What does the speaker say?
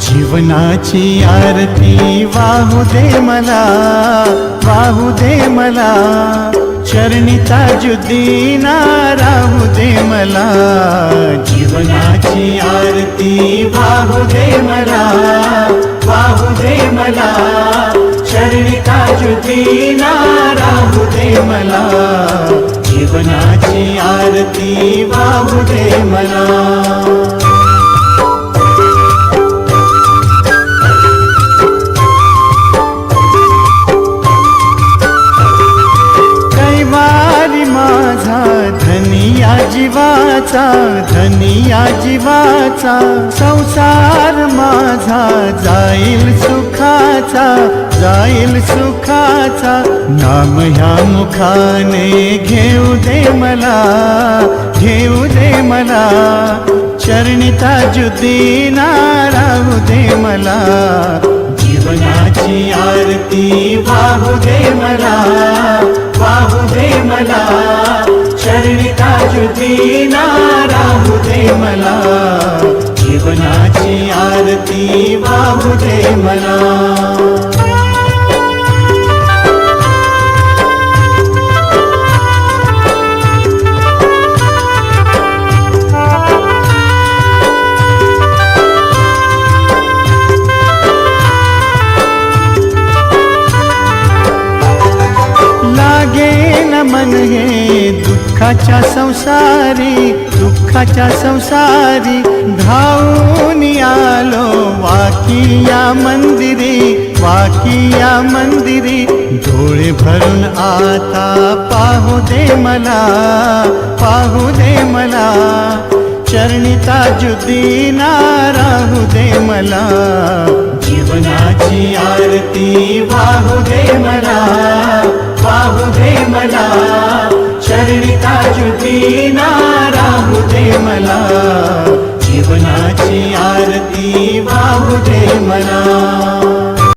जीवनाची आरती वाहू दे मला वाहू दे मला. चरणिता जुदीना राहू दे मला. जीवनाची आरती वाहू दे मला वाहू दे मला. चरणी जुदीना राहू दे मला. जीवनाची आरती वाहू दे मला. धनिया जीवाचा धनिया जीवाचा संसार माझा जाईल सुखाचा जाईल सुखाचा. नाम ह्या मुखाने घेऊ दे मला घेऊ दे मला. चरणिता ताजुद्दीना राहू दे मला जीवनाची आरती वाहू दे मला. ताजुद्दीना राहू दे मला. जीवनाची आरती वाहू दे मला. मन हे दुःखाच्या संसारी दुःखाच्या संसारी धावून आलो. वाकिया मंदिरी वाकिया मंदिरी डोळे भरून आता पाहू दे मला पाहू दे मला. चरणिता जुदीना राहू दे मला. जीवनाची आरती वाहू दे मला वाहू दे मला. ताजुद्दीना राहू दे मला जीवनाची आरती वाहू दे मला.